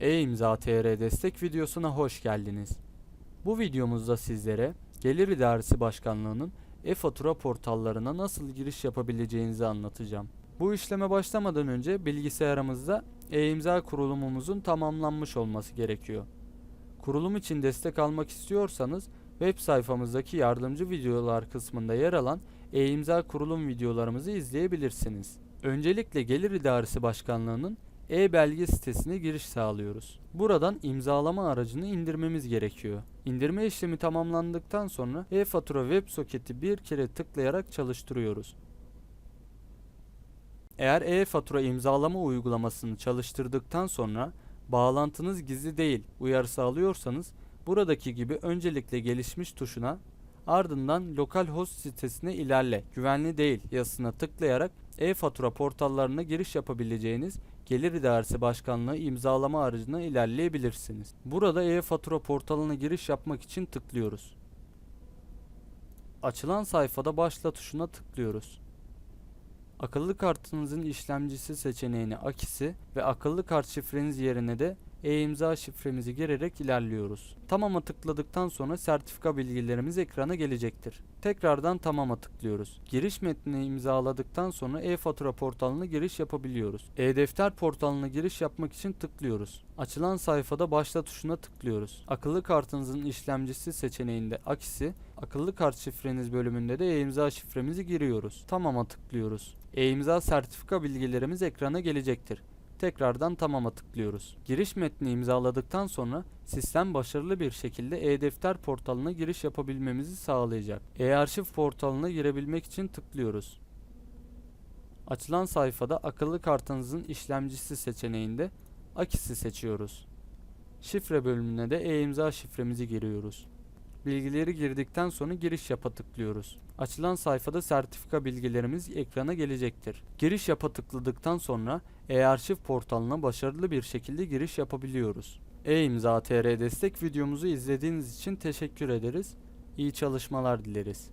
E-İmza TR destek videosuna hoş geldiniz. Bu videomuzda sizlere Gelir İdaresi Başkanlığı'nın e-fatura portallarına nasıl giriş yapabileceğinizi anlatacağım. Bu işleme başlamadan önce bilgisayarımızda e-imza kurulumumuzun tamamlanmış olması gerekiyor. Kurulum için destek almak istiyorsanız web sayfamızdaki yardımcı videolar kısmında yer alan e-imza kurulum videolarımızı izleyebilirsiniz. Öncelikle Gelir İdaresi Başkanlığı'nın e-belge sitesine giriş sağlıyoruz. Buradan imzalama aracını indirmemiz gerekiyor. İndirme işlemi tamamlandıktan sonra e-fatura web soketi bir kere tıklayarak çalıştırıyoruz. Eğer e-fatura imzalama uygulamasını çalıştırdıktan sonra bağlantınız gizli değil uyarısı alıyorsanız buradaki gibi öncelikle gelişmiş tuşuna ardından localhost sitesine ilerle güvenli değil yazısına tıklayarak e-fatura portallarına giriş yapabileceğiniz Gelir İdaresi Başkanlığı imzalama aracına ilerleyebilirsiniz. Burada e-fatura portalına giriş yapmak için tıklıyoruz. Açılan sayfada başla tuşuna tıklıyoruz. Akıllı kartınızın işlemcisi seçeneğini Akisi ve akıllı kart şifreniz yerine de e-imza şifremizi girerek ilerliyoruz. Tamam'a tıkladıktan sonra sertifika bilgilerimiz ekrana gelecektir. Tekrardan tamam'a tıklıyoruz. Giriş metnini imzaladıktan sonra e-fatura portalına giriş yapabiliyoruz. E-defter portalına giriş yapmak için tıklıyoruz. Açılan sayfada başla tuşuna tıklıyoruz. Akıllı kartınızın işlemcisi seçeneğinde Akisi, akıllı kart şifreniz bölümünde de e-imza şifremizi giriyoruz. Tamam'a tıklıyoruz. E-imza sertifika bilgilerimiz ekrana gelecektir. Tekrardan tamama tıklıyoruz. Giriş metni imzaladıktan sonra sistem başarılı bir şekilde e-defter portalına giriş yapabilmemizi sağlayacak. E-arşiv portalına girebilmek için tıklıyoruz. Açılan sayfada akıllı kartınızın işlemcisi seçeneğinde Akis'i seçiyoruz. Şifre bölümüne de e-imza şifremizi giriyoruz. Bilgileri girdikten sonra giriş yapa tıklıyoruz. Açılan sayfada sertifika bilgilerimiz ekrana gelecektir. Giriş yapa tıkladıktan sonra e-arşiv portalına başarılı bir şekilde giriş yapabiliyoruz. E-imza TR destek videomuzu izlediğiniz için teşekkür ederiz. İyi çalışmalar dileriz.